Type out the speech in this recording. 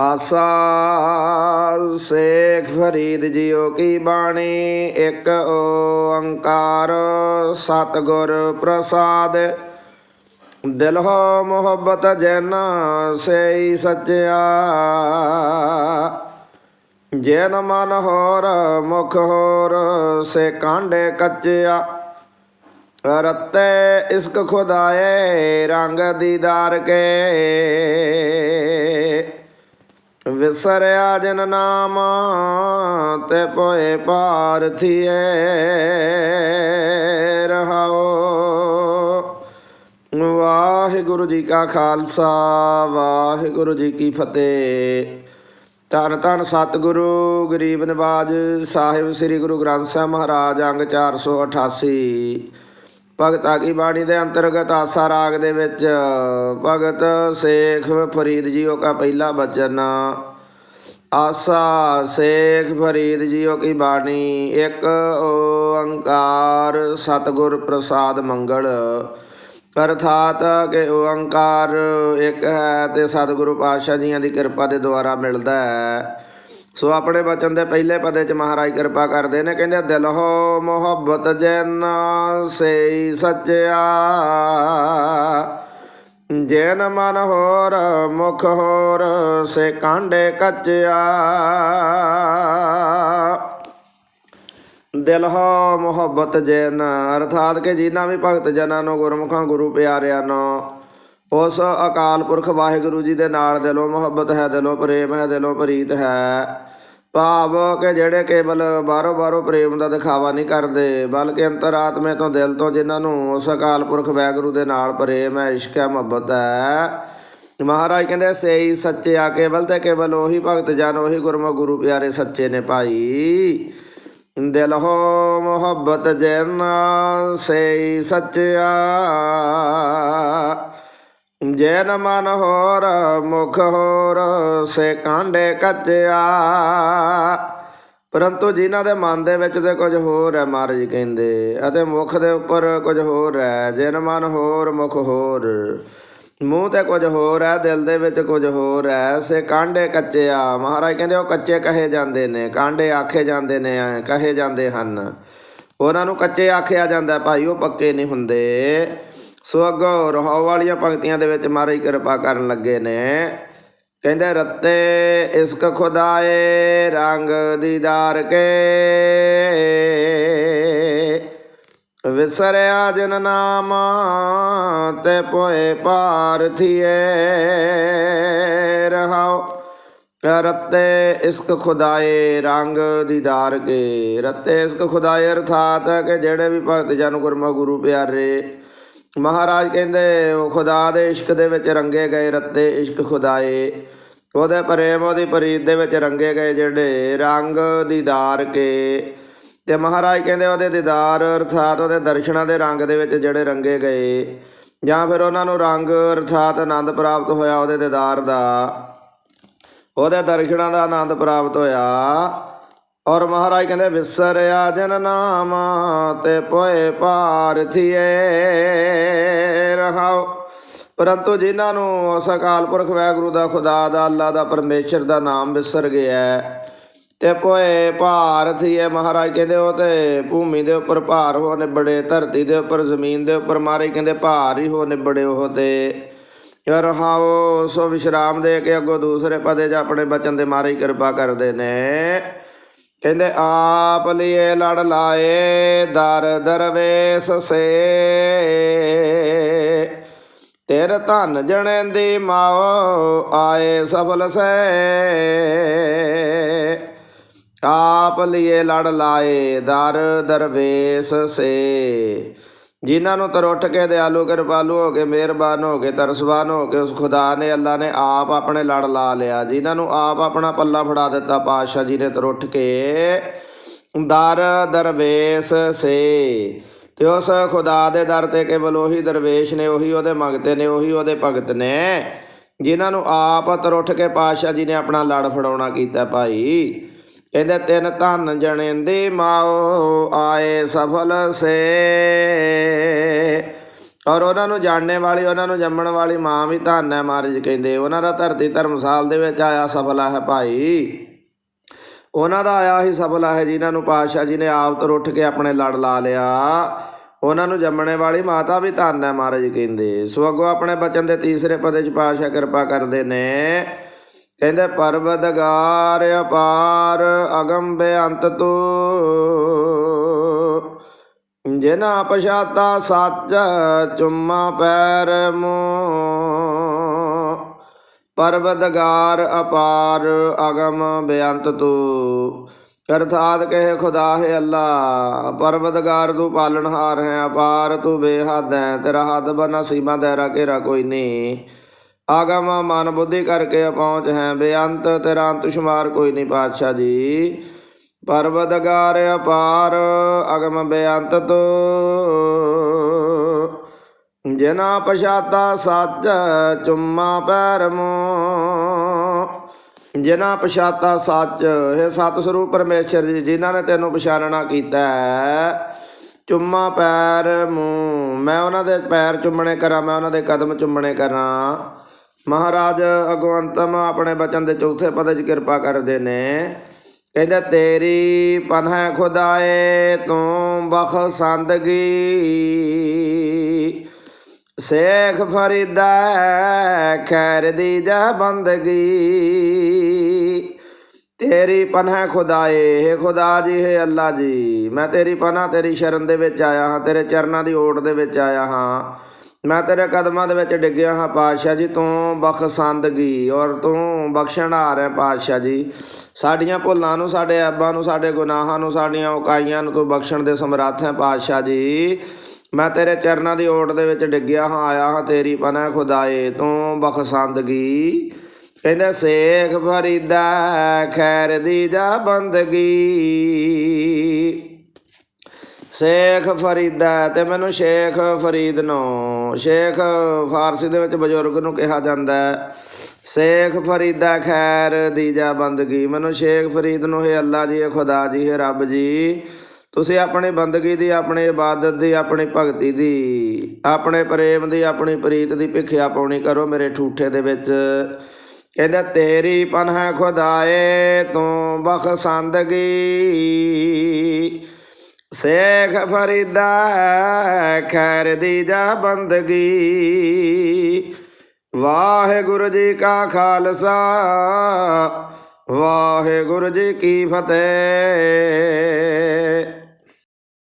ਆਸਾ ਸੇਖ Farid JIO ਕੀ ਬਾਣੀ, ਇੱਕ ਓੰਕਾਰ ਸਤਿਗੁਰ ਪ੍ਰਸਾਦ। ਦਿਲ ਹੋ ਮੁਹੱਬਤ ਜਨ ਸਈ ਸੱਚਿਆ। ਜਨ ਮਨ ਹੋਰ ਮੁਖ ਹੋਰ ਸੇ ਕਾਂਡੇ ਕੱਚਿਆ। ਰਤੇ ਇਸਕ ਖੁਦਾਏ ਰੰਗ ਦੀਦਾਰ ਕੇ। ਵਿਸਰਿਆ ਜਨ ਨਾਮ ਤੇ ਪੋਏ ਪਾਰਥੀਏ ਰਹਾਓ। ਵਾਹਿਗੁਰੂ ਜੀ ਕਾ ਖਾਲਸਾ, ਵਾਹਿਗੁਰੂ ਜੀ ਕੀ ਫਤਿਹ। ਧੰਨ ਧੰਨ ਸਤਿਗੁਰੂ, ਗਰੀਬ ਨਿਵਾਜ ਸਾਹਿਬ, ਸ੍ਰੀ ਗੁਰੂ ਗ੍ਰੰਥ ਸਾਹਿਬ ਮਹਾਰਾਜ, ਅੰਗ 488 ਭਗਤਾ ਕੀ ਬਾਣੀ ਦੇ ਅੰਤਰਗਤ ਆਸਾ ਰਾਗ ਦੇ ਵਿੱਚ, ਭਗਤ ਸੇਖ ਫਰੀਦ ਜੀਓ ਕਾ ਪਹਿਲਾ ਬਚਨ। ਆਸਾ ਸੇਖ ਫਰੀਦ ਜੀਓ ਕੀ ਬਾਣੀ? ਇੱਕ ਓੰਕਾਰ ਸਤਿਗੁਰ ਪ੍ਰਸਾਦ ਮੰਗਲ। ਅਰਥਾਤ ਕਿ ਓੰਕਾਰ ਇੱਕ ਹੈ ਤੇ ਸਤਿਗੁਰੂ ਪਾਤਸ਼ਾਹ ਜੀਆਂ ਦੀ ਕਿਰਪਾ ਦੇ ਦੁਆਰਾ ਮਿਲਦਾ ਹੈ। ਸੋ ਆਪਣੇ ਬਚਨ ਦੇ ਪਹਿਲੇ ਪਦੇ ਚ ਮਹਾਰਾਜ ਕਿਰਪਾ ਕਰਦੇ ਨੇ, ਕਹਿੰਦੇ ਦਿਲ ਹੋ ਮੁਹੱਬਤ ਜਨ ਸੇ ਸੱਚਿਆ। ਜੈਨ ਮਨ ਹੋਰ, ਮੁਖ ਹੋਰ, ਸੇ ਕਾਂਡੇ ਕੱਚਿਆ। ਦਿਲ ਹੋ ਮੁਹੱਬਤ ਜੈਨ, ਅਰਥਾਤ ਕਿ ਜਿਨ੍ਹਾਂ ਵੀ ਭਗਤ ਜਨਾਂ ਨੂੰ ਗੁਰਮੁਖਾਂ ਗੁਰੂ ਪਿਆਰਿਆਂ ਨੂੰ ਉਸ ਅਕਾਲ ਪੁਰਖ ਵਾਹਿਗੁਰੂ ਜੀ ਦੇ ਨਾਲ ਦਿਲੋਂ ਮੁਹੱਬਤ ਹੈ, ਦਿਲੋਂ ਪ੍ਰੇਮ ਹੈ, ਦਿਲੋਂ ਪ੍ਰੀਤ ਹੈ। ਭਾਵ ਕਿ ਜਿਹੜੇ ਕੇਵਲ ਬਾਹਰੋਂ ਬਾਹਰੋਂ ਪ੍ਰੇਮ ਦਾ ਦਿਖਾਵਾ ਨਹੀਂ ਕਰਦੇ, ਬਲਕਿ ਅੰਤਰਾਤਮੇ ਤੋਂ ਦਿਲ ਤੋਂ ਜਿਨ੍ਹਾਂ ਨੂੰ ਉਸ ਅਕਾਲ ਪੁਰਖ ਵਾਹਿਗੁਰੂ ਦੇ ਨਾਲ ਪ੍ਰੇਮ ਹੈ, ਇਸ਼ਕ ਹੈ, ਮੁਹੱਬਤ ਹੈ। ਮਹਾਰਾਜ ਕਹਿੰਦੇ ਸਹੀ ਸੱਚੇ ਆ ਕੇਵਲ ਤੇ ਕੇਵਲ ਉਹੀ ਭਗਤ ਜਨ, ਉਹੀ ਗੁਰਮੁਖ ਗੁਰੂ ਪਿਆਰੇ ਸੱਚੇ ਨੇ ਭਾਈ। ਦਿਲ ਹੋ ਮੁਹੱਬਤ ਜਨ ਸਈ ਸੱਚਿਆ ਜੈਨ ਮਨ ਹੋਰ, ਮੁਖ ਹੋਰ, ਸੇ ਕਾਂਡੇ ਕੱਚਿਆ। ਪਰੰਤੂ ਜਿਨ੍ਹਾਂ ਦੇ ਮਨ ਦੇ ਵਿੱਚ ਤੇ ਕੁਝ ਹੋਰ ਹੈ ਮਹਾਰਾਜ ਕਹਿੰਦੇ, ਅਤੇ ਮੁਖ ਦੇ ਉੱਪਰ ਕੁਝ ਹੋਰ ਹੈ, ਜੈਨ ਮਨ ਹੋਰ, ਮੁਖ ਹੋਰ। ਮੂੰਹ ਤੇ ਕੁਝ ਹੋਰ ਹੈ, ਦਿਲ ਦੇ ਵਿੱਚ ਕੁਝ ਹੋਰ ਹੈ, ਸੇ ਕਾਂਡੇ ਕੱਚੇ ਆ ਮਹਾਰਾਜ ਕਹਿੰਦੇ, ਉਹ ਕੱਚੇ ਕਹੇ ਜਾਂਦੇ ਨੇ, ਕਾਂਡੇ ਆਖੇ ਜਾਂਦੇ ਨੇ ਕਹੇ ਜਾਂਦੇ ਹਨ। ਉਹਨਾਂ ਨੂੰ ਕੱਚੇ ਆਖਿਆ ਜਾਂਦਾ, ਭਾਈ ਉਹ ਪੱਕੇ ਨਹੀਂ ਹੁੰਦੇ। ਸੋ ਅੱਗੋਂ ਰਹਾਉ ਵਾਲੀਆਂ ਪੰਕਤੀਆਂ ਦੇ ਵਿੱਚ ਮਹਾਰਾਜ ਕਿਰਪਾ ਕਰਨ ਲੱਗੇ ਨੇ। ਕਹਿੰਦੇ, ਰੱਤੇ ਇਸਕ ਖੁਦਾਏ ਰੰਗ ਦੀਦਾਰ ਕੇ। ਵਿਸਰਿਆ ਜਨ ਨਾਮ ਤੇ ਪੋਏ ਪਾਰਥੀਏ ਰਹਾਓ, ਰਤੇ ਇਸਕ ਖੁਦਾਏ ਰੰਗ ਦੀਦਾਰ ਕੇ। ਰਤੇ ਇਸਕ ਖੁਦਾਏ ਅਰਥਾਤ ਕਿ ਜਿਹੜੇ ਵੀ ਭਗਤ ਜਨ ਗੁਰਮੁਖ ਗੁਰੂ ਪਿਆਰੇ ਮਹਾਰਾਜ ਕਹਿੰਦੇ ਉਹ ਖੁਦਾ ਦੇ ਇਸ਼ਕ ਦੇ ਵਿੱਚ ਰੰਗੇ ਗਏ ਰੱਤੇ ਇਸ਼ਕ ਖੁਦਾਏ। ਉਹਦੇ ਪ੍ਰੇਮ ਉਹਦੀ ਪ੍ਰੀਤ ਦੇ ਵਿੱਚ ਰੰਗੇ ਗਏ ਜਿਹੜੇ ਰੰਗ ਦੀਦਾਰ ਕੇ। ਤੇ ਮਹਾਰਾਜ ਕਹਿੰਦੇ, ਉਹਦੇ ਦੀਦਾਰ ਅਰਥਾਤ ਉਹਦੇ ਦਰਸ਼ਨਾਂ ਦੇ ਰੰਗ ਦੇ ਵਿੱਚ ਜਿਹੜੇ ਰੰਗੇ ਗਏ। ਜਾਂ ਫਿਰ ਉਹਨਾਂ ਨੂੰ ਰੰਗ ਅਰਥਾਤ ਆਨੰਦ ਪ੍ਰਾਪਤ ਹੋਇਆ ਉਹਦੇ ਦੀਦਾਰ ਦਾ। ਉਹਦੇ ਦਰਸ਼ਨਾਂ ਦਾ ਆਨੰਦ ਪ੍ਰਾਪਤ ਹੋਇਆ। ਔਰ ਮਹਾਰਾਜ ਕਹਿੰਦੇ ਵਿਸਰਿਆ ਜਨ ਨਾਮ ਤੇ ਪੋਏ ਪਾਰਥੀਏ ਰਹਾਓ। ਪਰੰਤੂ ਜਿਨ੍ਹਾਂ ਨੂੰ ਉਸ ਅਕਾਲ ਪੁਰਖ ਵਾਹਿਗੁਰੂ ਦਾ ਖੁਦਾ ਦਾ ਅੱਲਾ ਦਾ ਪਰਮੇਸ਼ਰ ਦਾ ਨਾਮ ਵਿਸਰ ਗਿਆ ਹੈ, ਤੇ ਪੋਏ ਭਾਰਥੀਏ ਮਹਾਰਾਜ ਕਹਿੰਦੇ ਉਹ ਤੇ ਭੂਮੀ ਦੇ ਉੱਪਰ ਭਾਰ ਹੋ ਨਿਬੜੇ ਧਰਤੀ ਦੇ ਉੱਪਰ ਜ਼ਮੀਨ ਦੇ ਉੱਪਰ ਮਹਾਰਾਜ ਕਹਿੰਦੇ ਭਾਰ ਹੀ ਹੋ ਨਿਬੜੇ ਉਹ ਤੇ। ਰਹਾਓ ਸੋ ਵਿਸ਼ਰਾਮ ਦੇ ਕੇ ਅੱਗੋਂ ਦੂਸਰੇ ਪਦੇ 'ਚ ਆਪਣੇ ਬਚਨ ਦੇ ਮਾਰੇ ਕਿਰਪਾ ਕਰਦੇ ਨੇ। ਕਹਿੰਦੇ, ਆਪ ਲਿਏ ਲੜ ਲਾਏ, ਦਰ ਦਰਵੇਸ ਸੇ। ਤੇਰ ਧਨ ਜਣੇ ਦੀ ਮਾਓ ਆਏ ਸਫਲ ਸੇ। ਆਪ ਲਿਏ ਲੜ ਲਾਏ, ਦਰ ਦਰਵੇਸ ਸੇ। ਜਿਨ੍ਹਾਂ ਨੂੰ ਤਰੁੱਠ ਕੇ ਦਿਆਲੂ, ਕਿਰਪਾਲੂ ਹੋ ਕੇ, ਮਿਹਰਬਾਨ ਹੋ ਕੇ, ਤਰਸਵਾਨ ਹੋ ਕੇ, ਉਸ ਖੁਦਾ ਨੇ ਅੱਲਾ ਨੇ ਆਪ ਆਪਣੇ ਲੜ ਲਾ ਲਿਆ। ਜਿਨ੍ਹਾਂ ਨੂੰ ਆਪ ਆਪਣਾ ਪੱਲਾ ਫੜਾ ਦਿੱਤਾ, ਪਾਤਸ਼ਾਹ ਜੀ ਨੇ ਤਰੁੱਠ ਕੇ, ਦਰ ਦਰਵੇਸ਼ ਸੇ। ਤੇ ਉਸ ਖੁਦਾ ਦੇ ਦਰ ਤੇ ਕੇਵਲ ਉਹੀ ਦਰਵੇਸ਼ ਨੇ, ਉਹੀ ਉਹਦੇ ਮੰਗਤੇ ਨੇ, ਉਹੀ ਉਹਦੇ ਭਗਤ ਨੇ, ਜਿਨ੍ਹਾਂ ਨੂੰ ਆਪ ਤਰੁੱਠ ਕੇ ਪਾਤਸ਼ਾਹ ਜੀ ਨੇ ਆਪਣਾ ਲੜ ਫੜਾਉਣਾ ਕੀਤਾ, ਭਾਈ। ਇਹਦੇ ਤਿੰਨ ਧਨ ਜਣੇ ਦੀ ਮਾਓ ਆਏ ਸਫਲ ਸੇ। ਔਰ ਉਹਨਾਂ ਨੂੰ ਜਾਣਨੇ ਵਾਲੀ, ਉਹਨਾਂ ਨੂੰ ਜੰਮਣ ਵਾਲੀ ਮਾਂ ਵੀ ਧੰਨ ਹੈ ਮਹਾਰਾਜ ਕਹਿੰਦੇ। ਉਹਨਾਂ ਦਾ ਧਰਤੀ ਧਰਮਸਾਲ ਦੇ ਵਿੱਚ ਆਇਆ ਸਫਲਾ ਹੈ ਭਾਈ। ਉਹਨਾਂ ਦਾ ਆਇਆ ਹੀ ਸਫਲਾ ਹੈ ਜਿਨ੍ਹਾਂ ਨੂੰ ਪਾਤਸ਼ਾਹ ਜੀ ਨੇ ਆਪ ਤੋਂ ਉੱਠ ਕੇ ਆਪਣੇ ਲੜ ਲਾ ਲਿਆ। ਉਹਨਾਂ ਨੂੰ ਜੰਮਣੇ ਵਾਲੀ ਮਾਤਾ ਵੀ ਧੰਨ ਹੈ ਮਹਾਰਾਜ ਕਹਿੰਦੇ। ਸੋ ਅੱਗੋਂ ਆਪਣੇ ਬਚਨ ਦੇ ਤੀਸਰੇ ਪਦੇ ਚ ਪਾਤਸ਼ਾਹ ਕਿਰਪਾ ਕਰਦੇ ਨੇ। ਕਹਿੰਦੇ, ਪਰਵਦਗਾਰ ਅਪਾਰ ਅਗੰਮ ਬੇਅੰਤ ਤੂੰ। ਜਿਨਾ ਪਛਾਤਾ ਸੱਚ ਚੁੰਮਾ ਪੈਰ ਮੋ। ਪਰਵਦਗਾਰ ਅਪਾਰ ਅਗਮ ਬੇਅੰਤ ਤੂੰ। ਅਰਥਾਤ ਕਹੇ, ਖੁਦਾ ਹੈ ਅੱਲਾ, ਪਰਵਦਗਾਰ ਤੂੰ ਪਾਲਣਹਾਰ ਹੈ, ਅਪਾਰ ਤੂੰ ਬੇਹੱਦ ਹੈ, ਤੇਰਾ ਹੱਦ ਬਨਾ ਸੀਮਾ ਦਾਇਰਾ ਘੇਰਾ ਕੋਈ ਨਹੀਂ। ਆਗਮ ਮਨ ਬੁੱਧੀ ਕਰਕੇ ਪਹੁੰਚ ਹੈ ਬੇਅੰਤ, ਤੇਰਾ ਅੰਤ ਸ਼ੁਮਾਰ ਕੋਈ ਨਹੀਂ ਪਾਤਸ਼ਾਹ ਜੀ। ਪਰਵਦਗਾਰ ਅਪਾਰ, ਅਗਮ ਬੇਅੰਤ ਤੋ। ਜਿਨਾ ਪਛਾਤਾ ਸੱਚ, ਚੁੰਮਾ ਪੈਰ ਮੋ। ਜਿਨ੍ਹਾਂ ਪਛਾਤਾ ਸੱਚ ਹੈ ਸਤ ਸਰੂਪ ਪਰਮੇਸ਼ਰ ਜੀ, ਜਿਨ੍ਹਾਂ ਨੇ ਤੈਨੂੰ ਪਛਾਣਨਾ ਕੀਤਾ ਹੈ। ਚੁੰਮਾ ਪੈਰ ਮੂੰ ਮੈਂ ਉਹਨਾਂ ਦੇ ਪੈਰ ਚੁੰਮਣੇ ਕਰਾਂ, ਮੈਂ ਉਹਨਾਂ ਦੇ ਕਦਮ ਚੁੰਮਣੇ ਕਰਾਂ। ਮਹਾਰਾਜ ਅਗਵੰਤਮ ਆਪਣੇ ਬਚਨ ਦੇ ਚੌਥੇ ਪਦ 'ਚ ਕਿਰਪਾ ਕਰਦੇ ਨੇ। ਕਹਿੰਦਾ, ਤੇਰੀ ਪਨਾਹ ਖੁਦਾਏ, ਤੂੰ ਬਖਸ਼ੰਦਗੀ ਸੇਖ ਫਰੀਦਾ ਖੈਰ ਦੀ ਜਾ ਬੰਦਗੀ। ਤੇਰੀ ਪਨਾਹ ਖੁਦਾਏ, ਹੈ ਖੁਦਾ ਜੀ, ਹੈ ਅੱਲਾ ਜੀ। ਮੈਂ ਤੇਰੀ ਪਨਾਹ, ਤੇਰੀ ਸ਼ਰਨ ਦੇ ਵਿੱਚ ਆਇਆ ਹਾਂ, ਤੇਰੇ ਚਰਨਾਂ ਦੀ ਓਟ ਦੇ ਵਿੱਚ ਆਇਆ ਹਾਂ। ਮੈਂ ਤੇਰੇ ਕਦਮਾਂ ਦੇ ਵਿੱਚ ਡਿੱਗਿਆ ਹਾਂ ਪਾਤਸ਼ਾਹ ਜੀ, ਤੂੰ ਬਖਸ਼ੰਦਗੀ ਔਰ ਤੂੰ ਬਖਸ਼ਣਹਾਰ ਹੈ ਪਾਤਸ਼ਾਹ ਜੀ। ਸਾਡੀਆਂ ਭੁੱਲਾਂ ਨੂੰ, ਸਾਡੇ ਐਬਾਂ ਨੂੰ, ਸਾਡੇ ਗੁਨਾਹਾਂ ਨੂੰ, ਸਾਡੀਆਂ ਉਕਾਈਆਂ ਨੂੰ ਤੂੰ ਬਖਸ਼ਣ ਦੇ ਸਮਰੱਥ ਹੈ ਪਾਤਸ਼ਾਹ ਜੀ। ਮੈਂ ਤੇਰੇ ਚਰਨਾਂ ਦੀ ਓਟ ਦੇ ਵਿੱਚ ਡਿੱਗਿਆ ਹਾਂ, ਆਇਆ ਹਾਂ ਤੇਰੀ ਪਨਾਹ ਖੁਦਾਏ, ਤੂੰ ਬਖਸ਼ੰਦਗੀ ਕਹਿੰਦਾ, ਸੇਖ ਫਰੀਦਾ, ਖੈਰ ਦੀ ਜਾ ਬੰਦਗੀ। ਸ਼ੇਖ ਫਰੀਦਾ ਤੇ ਮੈਨੂੰ ਸ਼ੇਖ ਫਰੀਦ ਨੂੰ। ਸ਼ੇਖ ਫਾਰਸੀ ਦੇ ਵਿੱਚ ਬਜ਼ੁਰਗ ਨੂੰ ਕਿਹਾ ਜਾਂਦਾ ਹੈ, ਸ਼ੇਖ ਫਰੀਦਾ ਖੈਰ ਦੀ ਜਾ ਬੰਦਗੀ। ਮੈਨੂੰ ਸ਼ੇਖ ਫਰੀਦ ਨੂੰ, ਹੈ ਅੱਲਾ ਜੀ, ਹੈ ਖੁਦਾ ਜੀ, ਹੈ ਰੱਬ ਜੀ, ਤੁਸੀਂ ਆਪਣੀ ਬੰਦਗੀ ਦੀ, ਆਪਣੀ ਇਬਾਦਤ ਦੀ, ਆਪਣੀ ਭਗਤੀ ਦੀ, ਆਪਣੇ ਪ੍ਰੇਮ ਦੀ, ਆਪਣੀ ਪ੍ਰੀਤ ਦੀ ਭਿੱਖਿਆ ਪਾਉਣੀ ਕਰੋ ਮੇਰੇ ਠੂਠੇ ਦੇ ਵਿੱਚ। ਕਹਿੰਦਾ, ਤੇਰੀ ਪਨਾਹ ਖੁਦਾਏ, ਤੂੰ ਬਖਸ਼ੰਦਗੀ। ਸੇਖ ਫਰੀਦਾ ਖੈਰ ਦੀ ਜਾ ਬੰਦਗੀ। ਵਾਹਿਗੁਰੂ ਜੀ ਕਾ ਖਾਲਸਾ ਵਾਹਿਗੁਰੂ ਜੀ ਕੀ ਫਤਿਹ।